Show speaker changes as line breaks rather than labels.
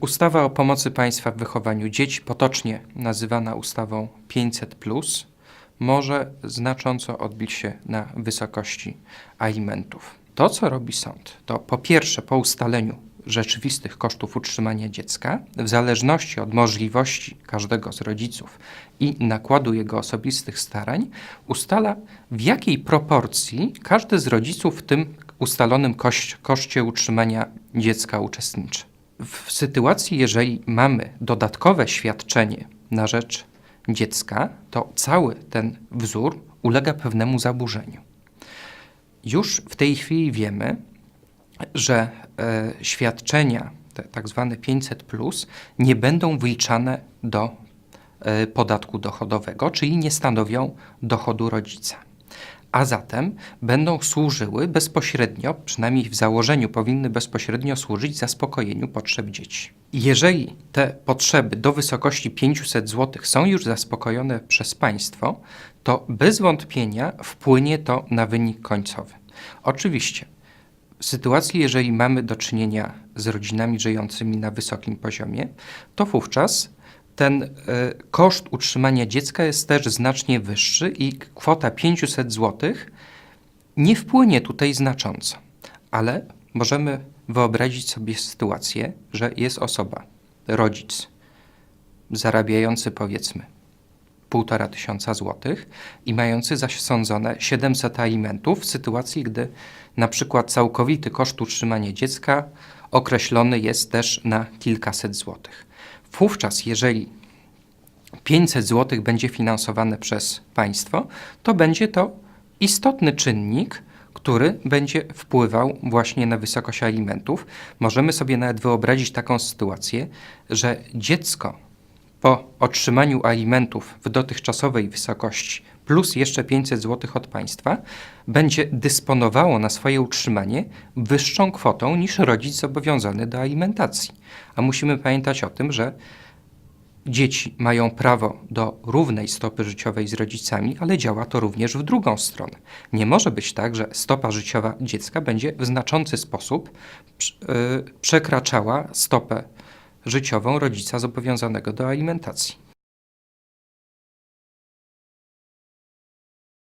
Ustawa o pomocy państwa w wychowaniu dzieci, potocznie nazywana ustawą 500, może znacząco odbić się na wysokości alimentów. To, co robi sąd, to po pierwsze, po ustaleniu rzeczywistych kosztów utrzymania dziecka, w zależności od możliwości każdego z rodziców i nakładu jego osobistych starań, ustala w jakiej proporcji każdy z rodziców w tym ustalonym koszcie utrzymania dziecka uczestniczy. W sytuacji, jeżeli mamy dodatkowe świadczenie na rzecz dziecka, to cały ten wzór ulega pewnemu zaburzeniu. Już w tej chwili wiemy, że e, świadczenia, te tak zwane 500, nie będą wliczane do e, podatku dochodowego, czyli nie stanowią dochodu rodzica. A zatem będą służyły bezpośrednio, przynajmniej w założeniu powinny bezpośrednio służyć zaspokojeniu potrzeb dzieci. Jeżeli te potrzeby do wysokości 500 zł są już zaspokojone przez państwo, to bez wątpienia wpłynie to na wynik końcowy. Oczywiście, w sytuacji, jeżeli mamy do czynienia z rodzinami żyjącymi na wysokim poziomie, to wówczas ten e, koszt utrzymania dziecka jest też znacznie wyższy i kwota 500 zł nie wpłynie tutaj znacząco. Ale możemy wyobrazić sobie sytuację, że jest osoba, rodzic, zarabiający powiedzmy półtora tysiąca złotych i mający zasądzone 700 alimentów w sytuacji, gdy na przykład całkowity koszt utrzymania dziecka określony jest też na kilkaset złotych. Wówczas, jeżeli 500 zł będzie finansowane przez państwo, to będzie to istotny czynnik, który będzie wpływał właśnie na wysokość alimentów. Możemy sobie nawet wyobrazić taką sytuację, że dziecko po otrzymaniu alimentów w dotychczasowej wysokości plus jeszcze 500 zł od państwa będzie dysponowało na swoje utrzymanie wyższą kwotą niż rodzic zobowiązany do alimentacji. A musimy pamiętać o tym, że dzieci mają prawo do równej stopy życiowej z rodzicami, ale działa to również w drugą stronę. Nie może być tak, że stopa życiowa dziecka będzie w znaczący sposób yy, przekraczała stopę życiową rodzica zobowiązanego do alimentacji.